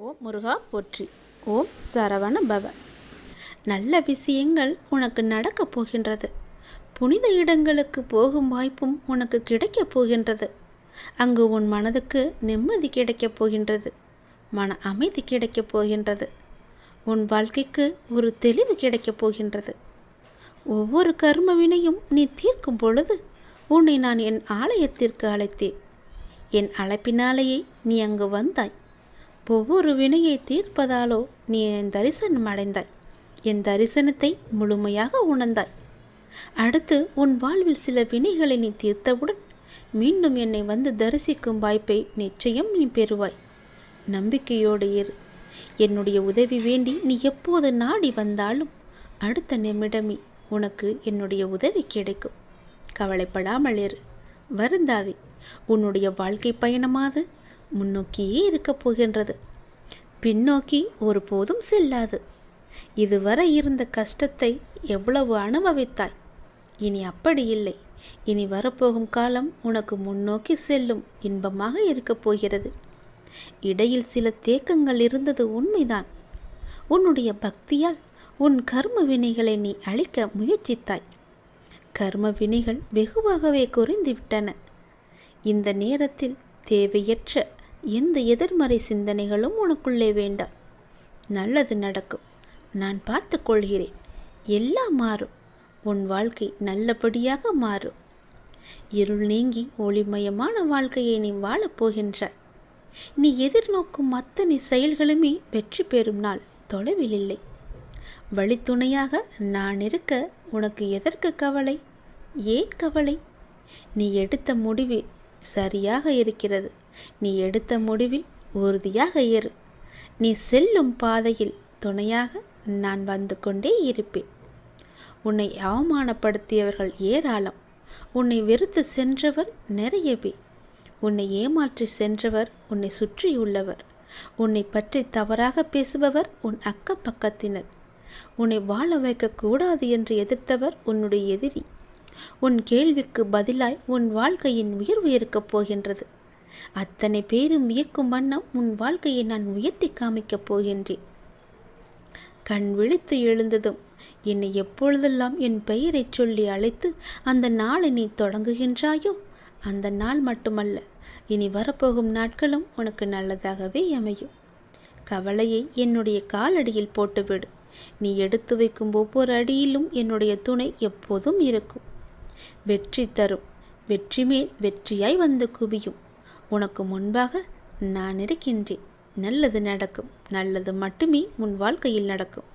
ஓம் முருகா போற்றி. ஓம் சரவண பவ நல்ல விஷயங்கள் உனக்கு நடக்கப் போகின்றது. புனித இடங்களுக்கு போகும் வாய்ப்பும் உனக்கு கிடைக்கப் போகின்றது. அங்கு உன் மனதுக்கு நிம்மதி கிடைக்கப் போகின்றது. மன அமைதி கிடைக்கப் போகின்றது. உன் வாழ்க்கைக்கு ஒரு தெளிவு கிடைக்கப் போகின்றது. ஒவ்வொரு கர்மவினையும் நீ தீர்க்கும் பொழுது உன்னை நான் என் ஆலயத்திற்கு அழைத்தேன். என் அழைப்பினாலேயே நீ அங்கு வந்தாய். ஒவ்வொரு வினையை தீர்ப்பதாலோ நீ என் தரிசனம் அடைந்தாய். என் தரிசனத்தை முழுமையாக உணர்ந்தாய். அடுத்து உன் வாழ்வில் சில வினைகளை நீ தீர்த்தவுடன் மீண்டும் என்னை வந்து தரிசிக்கும் வாய்ப்பை நிச்சயம் நீ பெறுவாய். நம்பிக்கையோடு இரு. என்னுடைய உதவி வேண்டி நீ எப்போது நாடி வந்தாலும் அடுத்த நிமிடமே உனக்கு என்னுடைய உதவி கிடைக்கும். கவலைப்படாமல் இரு. வருந்தாதே. உன்னுடைய வாழ்க்கை பயணமாது முன்னோக்கியே இருக்கப் போகின்றது. பின்னோக்கி ஒருபோதும் செல்லாது. இதுவரை இருந்த கஷ்டத்தை எவ்வளவு அனுபவித்தாய்? இனி அப்படி இல்லை. இனி வரப்போகும் காலம் உனக்கு முன்னோக்கி செல்லும் இன்பமாக இருக்கப் போகிறது. இடையில் சில தேக்கங்கள் இருந்தது உண்மைதான். உன்னுடைய பக்தியால் உன் கர்ம வினைகளை நீ அழிக்க முயற்சித்தாய். கர்ம வினைகள் வெகுவாகவே குறைந்து விட்டன இந்த நேரத்தில் தேவையற்ற எந்த எதிர்மறை சிந்தனைகளும் உனக்குள்ளே வேண்டாம் நல்லது நடக்கும். நான் பார்த்து கொள்கிறேன். எல்லாம் மாறும். உன் வாழ்க்கை நல்லபடியாக மாறும். இருள் நீங்கி ஒளிமயமான வாழ்க்கையை நீ வாழப்போகின்றாய் நீ எதிர்நோக்கும் அத்தனை செயல்களுமே வெற்றி பெறும் நாள் தொலைவில் இல்லை. வழித்துணையாக நான் இருக்க உனக்கு எதற்கு கவலை? ஏன் கவலை? நீ எடுத்த முடிவு சரியாக இருக்கிறது. நீ எடுத்த முடிவில் உறுதியாக இரு. நீ செல்லும் பாதையில் துணையாக நான் வந்து கொண்டே இருப்பேன். உன்னை அவமானப்படுத்தியவர்கள் ஏராளம். உன்னை வெறுத்து சென்றவர் நிறையவே உன்னை ஏமாற்றி சென்றவர் உன்னை சுற்றியுள்ளவர். உன்னை பற்றி தவறாக பேசுபவர் உன் அக்கம் பக்கத்தினர். உன்னை வாழ வைக்கக்கூடாது என்று எதிர்த்தவர் உன்னுடைய எதிரி. உன் கேள்விக்கு பதிலாய் உன் வாழ்க்கையின் உயர்வு இருக்கப் போகின்றது. அத்தனை பேரும் வியக்கும் வண்ணம் உன் வாழ்க்கையை நான் உயர்த்தி காமிக்கப் போகின்றேன். கண் விழித்து எழுந்ததும் என்னை எப்பொழுதெல்லாம் என் பெயரை சொல்லி அழைத்து அந்த நாளை நீ தொடங்குகின்றாயோ அந்த நாள் மட்டுமல்ல இனி வரப்போகும் நாட்களும் உனக்கு நல்லதாகவே அமையும். கவலையை என்னுடைய காலடியில் போட்டுவிடு. நீ எடுத்து வைக்கும் ஒவ்வொரு அடியிலும் என்னுடைய துணை எப்போதும் இருக்கும். வெற்றி தரும். வெற்றி மேல் வெற்றியாய் வந்து குவியும். உனக்கு முன்பாக நான் இருக்கின்றேன். நல்லது நடக்கும். நல்லது மட்டுமே உன் வாழ்க்கையில் நடக்கும்.